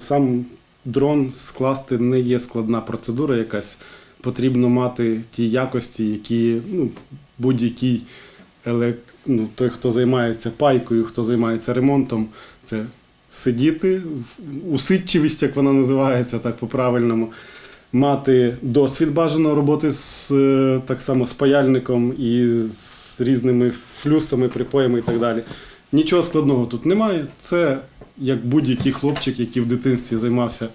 Сам дрон скласти не є складна процедура якась. Потрібно мати ті якості, які ну, будь-який елек... ну, той, хто займається пайкою, хто займається ремонтом, це сидіти, усидчивість, як вона називається, так по-правильному, мати досвід бажаної роботи з е, так само з паяльником і з різними флюсами, припоями і так далі. Нічого складного тут немає. Це як будь-який хлопчик, який в дитинстві займався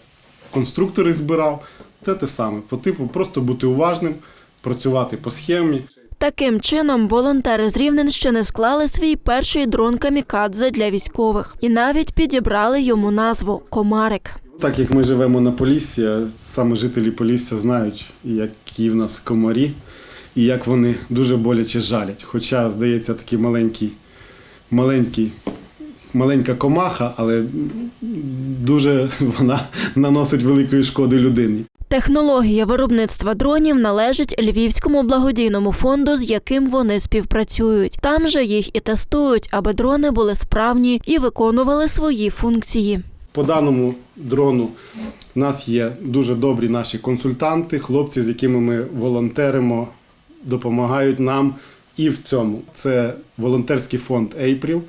конструктори збирав, це те саме. По типу просто бути уважним, працювати по схемі. Таким чином, волонтери з Рівненщини склали свій перший дрон камікадзе для військових і навіть підібрали йому назву Комарик. Так як ми живемо на Поліссі, саме жителі Полісся знають, які в нас комарі, і як вони дуже боляче жалять. Хоча, здається, такий маленький, маленький, маленька комаха, але дуже вона наносить великої шкоди людині. Технологія виробництва дронів належить Львівському благодійному фонду, з яким вони співпрацюють. Там же їх і тестують, аби дрони були справні і виконували свої функції. По даному дрону в нас є дуже добрі наші консультанти, хлопці, з якими ми волонтеримо, допомагають нам і в цьому. Це волонтерський фонд April.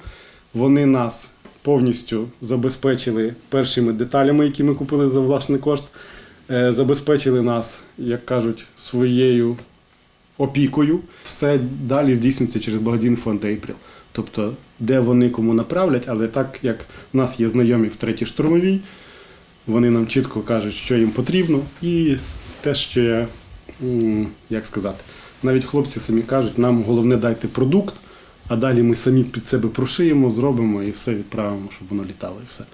Вони нас повністю забезпечили першими деталями, які ми купили за власний кошт. Е, Забезпечили нас, як кажуть, своєю опікою. Все далі здійснюється через благодійний фонд April. Тобто, де вони кому направлять, але так як в нас є знайомі в третій штурмовій, вони нам чітко кажуть, що їм потрібно, і те, що я, як сказати, навіть хлопці самі кажуть, нам головне дайте продукт, а далі ми самі під себе прошиємо, зробимо і все відправимо, щоб воно літало і все.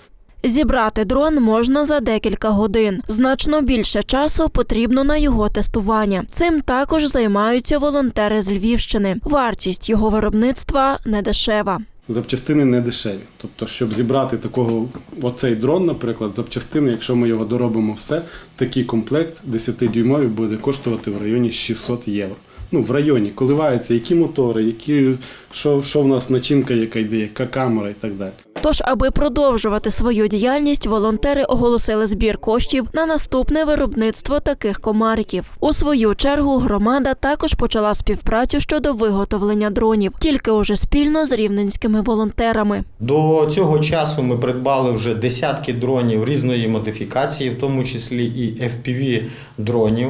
Зібрати дрон можна за декілька годин. Значно більше часу потрібно на його тестування. Цим також займаються волонтери з Львівщини. Вартість його виробництва не дешева. Запчастини не дешеві. Тобто, щоб зібрати такого, оцей дрон, наприклад, запчастини, якщо ми його доробимо все, такий комплект 10-дюймовий буде коштувати в районі 600 євро. Ну, в районі коливаються, які мотори, які, що, що в нас начинка, яка йде, яка камера і так далі. Тож, аби продовжувати свою діяльність, волонтери оголосили збір коштів на наступне виробництво таких комариків. У свою чергу громада також почала співпрацю щодо виготовлення дронів, тільки уже спільно з рівненськими волонтерами. До цього часу ми придбали вже десятки дронів різної модифікації, в тому числі і FPV дронів.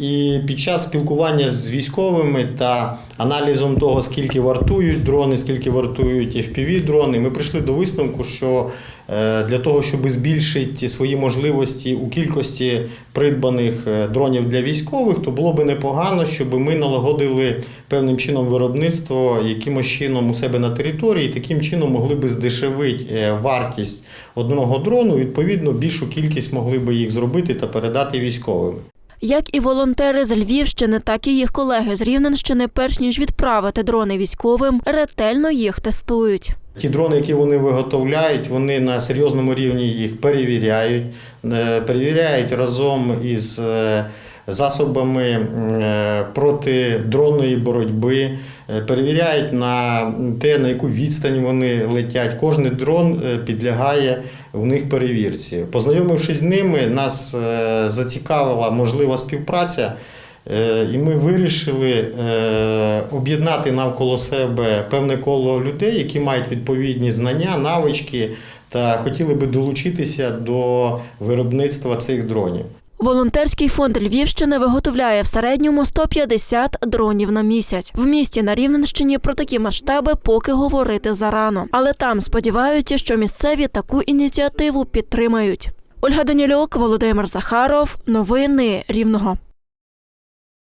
І під час спілкування з військовими та аналізом того, скільки вартують дрони, скільки вартують FPV дрони, ми прийшли до висновку, що е, для того, щоб збільшити свої можливості у кількості придбаних е, дронів для військових, то було би непогано, щоб ми налагодили певним чином виробництво якимось чином у себе на території, і таким чином могли би здешевити е, вартість одного дрону. Відповідно, більшу кількість могли би їх зробити та передати військовим. Як і волонтери з Львівщини, так і їх колеги з Рівненщини, перш ніж відправити дрони військовим, ретельно їх тестують. Ті дрони, які вони виготовляють, вони на серйозному рівні їх перевіряють, е, перевіряють разом із е, засобами е, протидронної боротьби, е, перевіряють на те, на яку відстань вони летять. Кожний дрон е, підлягає у них перевірці. Познайомившись з ними, нас зацікавила можлива співпраця. І ми вирішили об'єднати навколо себе певне коло людей, які мають відповідні знання, навички та хотіли би долучитися до виробництва цих дронів. Волонтерський фонд Львівщини виготовляє в середньому 150 дронів на місяць. В місті на Рівненщині про такі масштаби поки говорити зарано. Але там сподіваються, що місцеві таку ініціативу підтримають. Ольга Данілюк, Володимир Захаров. Новини Рівного.